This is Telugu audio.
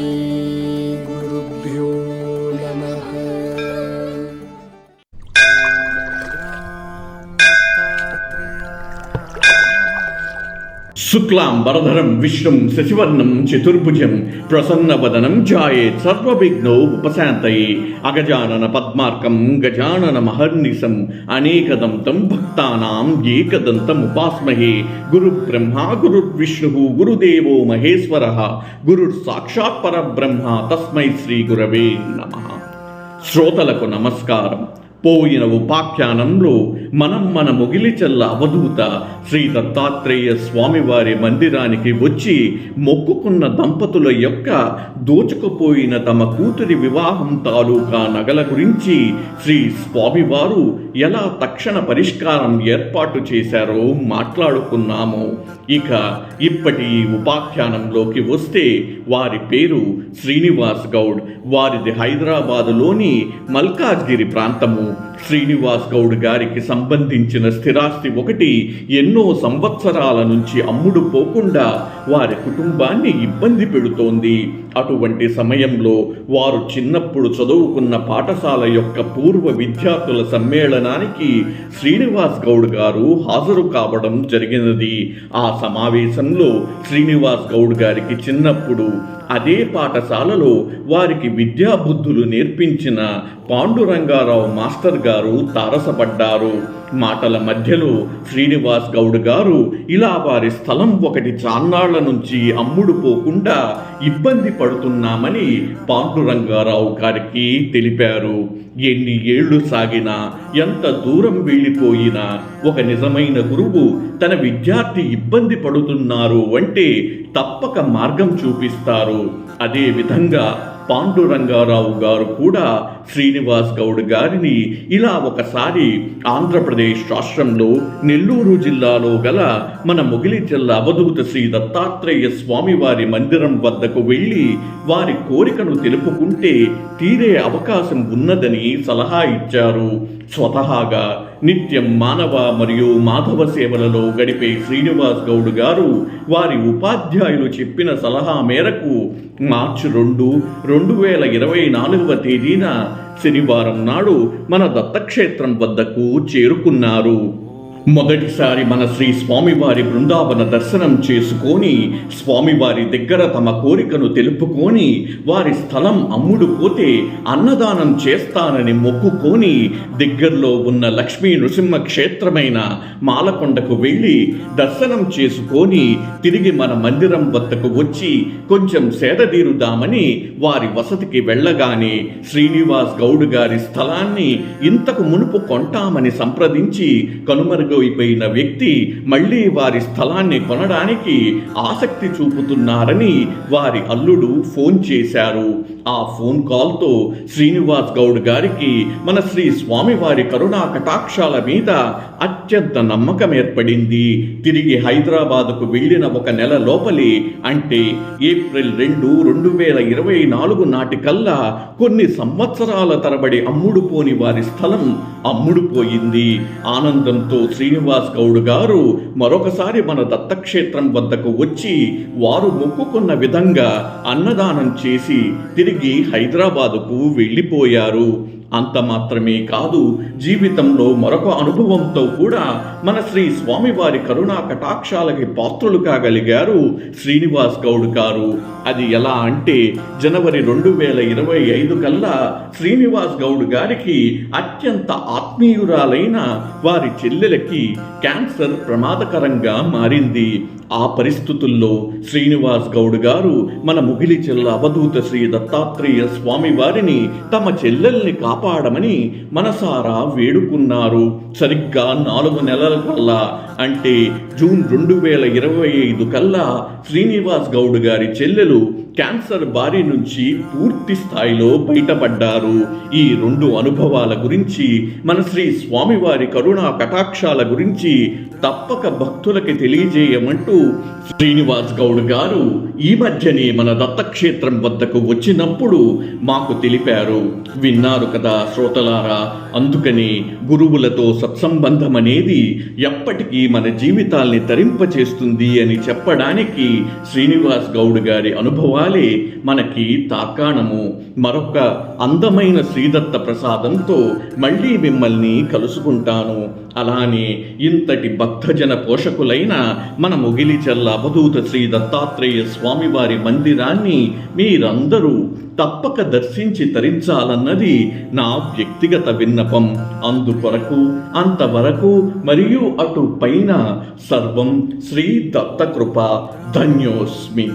You. శుక్లాం వరధరం విష్ణుం శశివర్ణం చతుర్భుజం ప్రసన్నవదనం ఛాయే సర్వవిఘ్నో ఉపశాంతయే అగజానన పద్మార్కం గజానన మహర్నిశం అనేకదంతం భక్తానాం ఏకదంతం ఉపాస్మహే గురు బ్రహ్మ గురుర్విష్ణు గురుదేవో మహేశ్వర గురుర్ సాక్షాత్ పరబ్రహ్మ తస్మై శ్రీ గురవే నమ. శ్రోతలకు నమస్కారం. పోయిన ఉపాఖ్యానంలో మనం మన మొగిలిచల్ల అవధూత శ్రీ దత్తాత్రేయ స్వామివారి మందిరానికి వచ్చి మొక్కుకున్న దంపతుల యొక్క దోచుకుపోయిన తమ కూతురి వివాహం తాలూకా నగల గురించి శ్రీ స్వామివారు ఎలా తక్షణ పరిష్కారం ఏర్పాటు చేశారో మాట్లాడుకున్నాము. ఇక ఇప్పటి ఉపాఖ్యానంలోకి వస్తే వారి పేరు శ్రీనివాస్ గౌడ్. వారిది హైదరాబాదులోని మల్కాజ్గిరి ప్రాంతము. శ్రీనివాస్ గౌడ్ గారికి సంబంధించిన స్థిరాస్తి ఒకటి ఎన్నో సంవత్సరాల నుంచి అమ్ముడు పోకుండా వారి కుటుంబాన్ని ఇబ్బంది పెడుతోంది. అటువంటి సమయంలో వారు చిన్నప్పుడు చదువుకున్న పాఠశాల యొక్క పూర్వ విద్యార్థుల సమ్మేళనానికి శ్రీనివాస్ గౌడ్ గారు హాజరు కావడం జరిగినది. ఆ సమావేశంలో శ్రీనివాస్ గౌడ్ గారికి చిన్నప్పుడు అదే పాఠశాలలో వారికి విద్యాబుద్ధులు నేర్పించిన పాండురంగారావు మాస్టర్ గారు తారసపడ్డారు. మాటల మధ్యలో శ్రీనివాస్ గౌడ్ గారు ఇలా వారి స్థలం ఒకటి చాన్నాళ్ళ నుంచి అమ్ముడు పోకుండా ఇబ్బంది పడుతున్నామని పాండురంగారావు గారికి తెలిపారు. ఎన్ని ఏళ్ళు సాగినా ఎంత దూరం వెళ్ళిపోయినా ఒక నిజమైన గురువు తన విద్యార్థి ఇబ్బంది పడుతున్నారు అంటే తప్పక మార్గం చూపిస్తారు. అదే విధంగా పాండురంగారావు గారు కూడా శ్రీనివాస్ గౌడ్ గారిని ఇలా ఒకసారి ఆంధ్రప్రదేశ్ రాష్ట్రంలో నెల్లూరు జిల్లాలో గల మన మొగిలి జిల్లా అవధూత శ్రీ దత్తాత్రేయ స్వామి వారి మందిరం వద్దకు వెళ్ళి వారి కోరికను తెలుపుకుంటే తీరే అవకాశం ఉన్నదని సలహా ఇచ్చారు. స్వతహాగా నిత్యం మానవ మరియు మాధవ సేవలలో గడిపే శ్రీనివాస్ గౌడ్ గారు వారి ఉపాధ్యాయులు చెప్పిన సలహా మేరకు మార్చి రెండు రెండు వేల ఇరవై నాలుగవ తేదీన శనివారం నాడు మన దత్తక్షేత్రం వద్దకు చేరుకున్నారు. మొదటిసారి మన శ్రీ స్వామివారి బృందావన దర్శనం చేసుకొని స్వామివారి దగ్గర తమ కోరికను తెలుపుకొని వారి స్థలం అమ్ముడు పోతే అన్నదానం చేస్తానని మొక్కుకొని దగ్గరలో ఉన్న లక్ష్మీ నృసింహ క్షేత్రమైన మాలకొండకు వెళ్ళి దర్శనం చేసుకొని తిరిగి మన మందిరం వద్దకు వచ్చి కొంచెం సేదదీరుదామని వారి వసతికి వెళ్ళగానే శ్రీనివాస్ గౌడ్ గారి స్థలాన్ని ఇంతకు మునుపు కొంటామని సంప్రదించి కనుమరుగైపోయిన వ్యక్తి మళ్ళీ వారి స్థలాన్ని కొనడానికి ఆసక్తి చూపుతున్నారని వారి అల్లుడు ఫోన్ చేశారు. ఆ ఫోన్ కాల్తో శ్రీనివాస్ గౌడ్ గారికి మన శ్రీ స్వామివారి కరుణా కటాక్షాల మీద అత్యంత నమ్మకం ఏర్పడింది. తిరిగి హైదరాబాద్కు వెళ్ళిన ఒక నెల లోపలి అంటే ఏప్రిల్ రెండు రెండు వేల ఇరవై నాలుగు నాటికల్లా కొన్ని సంవత్సరాల తరబడి అమ్ముడుపోని వారి స్థలం అమ్ముడుపోయింది. ఆనందంతో శ్రీనివాస్ గౌడ్ గారు మరొకసారి మన దత్తక్షేత్రం వద్దకు వచ్చి వారు మొక్కుకున్న విధంగా అన్నదానం చేసి తిరిగి హైదరాబాదుకు వెళ్ళిపోయారు. అంత మాత్రమే కాదు జీవితంలో మరొక అనుభవంతో కూడా మన శ్రీ స్వామివారి కరుణా కటాక్షాలకి పాత్రలు కాగలిగారు శ్రీనివాస్ గౌడ్ గారు. అది ఎలా అంటే జనవరి రెండు వేల ఇరవై ఐదు కల్లా శ్రీనివాస్ గౌడ్ గారికి అత్యంత ఆత్మీయురాలైన వారి చెల్లెలకి క్యాన్సర్ ప్రమాదకరంగా మారింది. ఆ పరిస్థితుల్లో శ్రీనివాస్ గౌడ్ గారు మన ముగిలి చెల్ల అవధూత శ్రీ దత్తాత్రేయ స్వామి వారిని తమ చెల్లెల్ని కాపాడమని మనసారా వేడుకున్నారు. సరిగ్గా నాలుగు నెలల కల్లా అంటే జూన్ రెండు వేల ఇరవై ఐదు కల్లా శ్రీనివాస్ గౌడ్ గారి చెల్లెలు క్యాన్సర్ బారి నుంచి పూర్తి స్థాయిలో బయటపడ్డారు. ఈ రెండు అనుభవాల గురించి మన శ్రీ స్వామివారి కరుణా కటాక్షాల గురించి తప్పక భక్తులకి తెలియజేయమంటూ శ్రీనివాస్ గౌడ్ గారు ఈ మధ్యనే మన దత్తక్షేత్రం వద్దకు వచ్చినప్పుడు మాకు తెలిపారు. విన్నారు కదా శ్రోతలారా అందుకని గురువులతో సత్సంబంధం అనేది ఎప్పటికీ మన జీవితాల్ని తరింపచేస్తుంది అని చెప్పడానికి శ్రీనివాస్ గౌడ్ గారి అనుభవాలే మనకి తాకాణము. మరొక అందమైన శ్రీదత్త ప్రసాదంతో మళ్ళీ మిమ్మల్ని కలుసుకుంటాను. అలానే ఇంతటి భక్తజన పోషకులైన మన ముగిలిచల్ల అవధూత శ్రీ దత్తాత్రేయ స్వామివారి మందిరాన్ని మీరందరూ తప్పక దర్శించి తరించాలన్నది నా వ్యక్తిగత విన్నపం. అందుకొరకు అంతవరకు మరియు అటు పైన సర్వం శ్రీ దత్తకృప. ధన్యోస్మి.